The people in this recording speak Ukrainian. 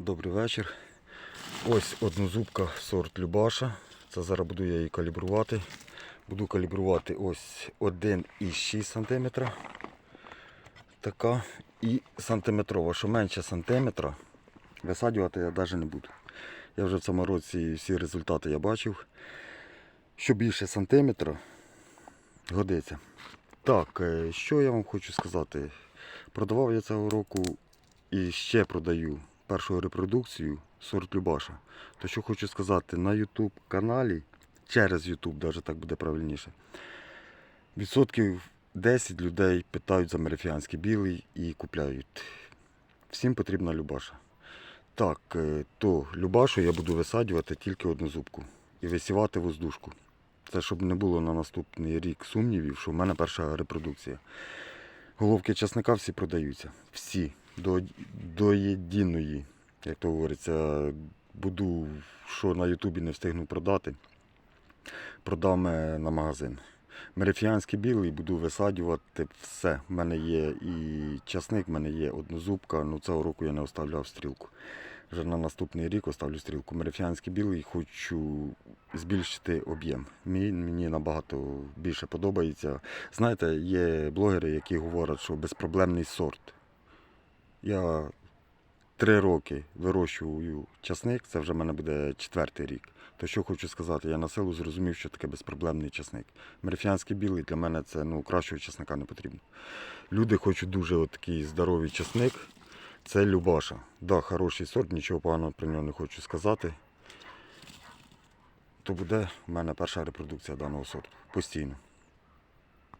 Добрий вечір. Ось однозубка сорт Любаша. Це зараз буду я її калібрувати. Буду калібрувати ось 1,6 см. Така і сантиметрова. Що менше сантиметра, висаджувати я навіть не буду. Я вже в цьому році всі результати я бачив. Що більше сантиметра годиться. Так, е, що я вам хочу сказати? Продавав я цього року і ще продаю першу репродукцію сорт Любаша. То що хочу сказати, на YouTube каналі, через YouTube, навіть так буде правильніше. Відсотків 10 людей питають за мерифіанський білий і купляють. Всім потрібна Любаша. Так, е, то Любашу я буду висаджувати тільки одну зубку і висівати воздушку. Це щоб не було на наступний рік сумнівів, що в мене перша репродукція. Головки часника всі продаються. Всі. До, до єдиної, як то говориться, буду, що на Ютубі не встигну продати, продам на магазин. Мерифіанський білий буду висаджувати все. У мене є і часник, в мене є однозубка, ну цього року я не оставляв стрілку. Вже на наступний рік оставлю стрілку. Мерифіанський білий хочу збільшити об'єм. Мені, мені набагато більше подобається. Знаєте, є блогери, які говорять, що безпроблемний сорт. Я три роки вирощую часник, це вже в мене буде четвертий рік. То що хочу сказати, я на силу зрозумів, що таке безпроблемний часник. Мерифіанський білий для мене це ну, кращого часника не потрібно. Люди хочуть дуже от такий здоровий часник. Це Любаша. Да, хороший сорт, нічого поганого про нього не хочу сказати. То буде в мене перша репродукція даного сорту. Постійно.